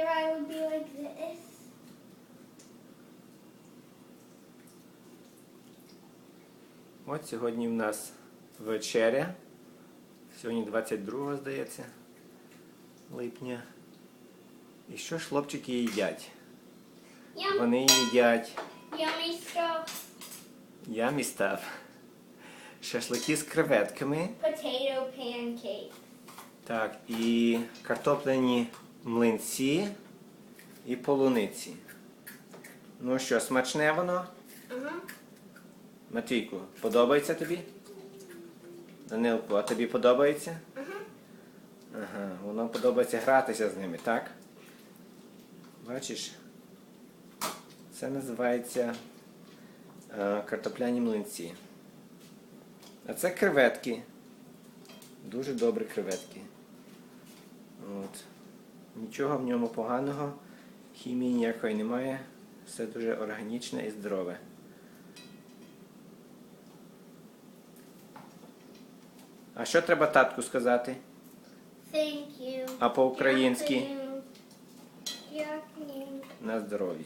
here I would be like this. От сьогодні в нас вечеря. Сьогодні 22, здається, липня. І що ж хлопчики їдять? Yum, Вони їдять yummy stuff. ямі став. Шашлики з креветками. Potato pancake. Так, і картоплені млинці і полуниці. Ну що, смачне воно? Uh-huh. Матвійку, подобається тобі? Данилку, а тобі подобається? Uh-huh. Ага, воно подобається гратися з ними, так? Бачиш? Це називається е, картопляні млинці. А це креветки. Дуже добрі креветки. Нічого в ньому поганого, хімії ніякої немає. Все дуже органічне і здорове. А що треба татку сказати? Thank you. А по-українськи. Дякую. на здоров'я.